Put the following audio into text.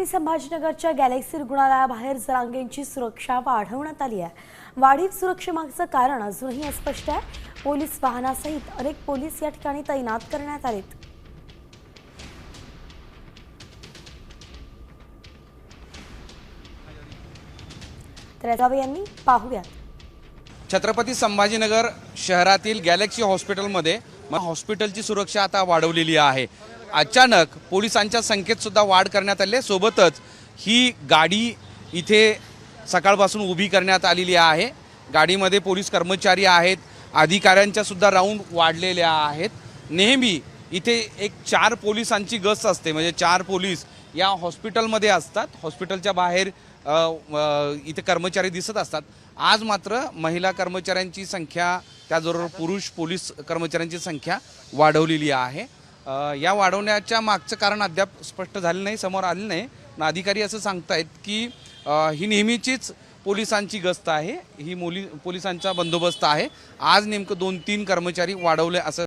Chhatrapati संभाजीनगरच्या Galaxy रुग्णालयाबाहेर जरांगेंची सुरक्षा वाढवण्यात आली आहे. वाढीव सुरक्षेमागचं कारण अजूनही अस्पष्ट आहे. पोलीस वाहनासहित अनेक पोलीस या ठिकाणी तैनात करण्यात आलेत. तर यांनी पाहूयात. छत्रपती संभाजीनगर शहरातील गॅलेक्सी हॉस्पिटलमध्ये हॉस्पिटलची सुरक्षा आता वाढवलेली आहे. अचानक पोलिसांच्या संख्येतसुद्धा वाढ करण्यात आली आहे. सोबतच ही गाडी इथे सकाळपासून उभी करण्यात आलेली आहे. गाडीमध्ये पोलीस कर्मचारी आहेत. अधिकाऱ्यांच्यासुद्धा राऊंड वाढलेल्या आहेत. नेहमी इथे एक चार पोलिसांची गस्त असते. म्हणजे चार पोलीस या हॉस्पिटलमध्ये असतात. हॉस्पिटलच्या बाहेर इथे कर्मचारी दिसत असतात. आज मात्र महिला कर्मचाऱ्यांची संख्या त्याचबरोबर पुरुष पोलीस कर्मचाऱ्यांची संख्या वाढवलेली आहे. या वाढवण्याच्या मागचं कारण अद्याप स्पष्ट झालं नाही समोर आलं नाही. पण अधिकारी असं सांगतायत की ही नेहमीचीच पोलिसांची गस्त आहे. ही मोली पोलिसांचा बंदोबस्त आहे. आज नेमकं दोन तीन कर्मचारी वाढवले असं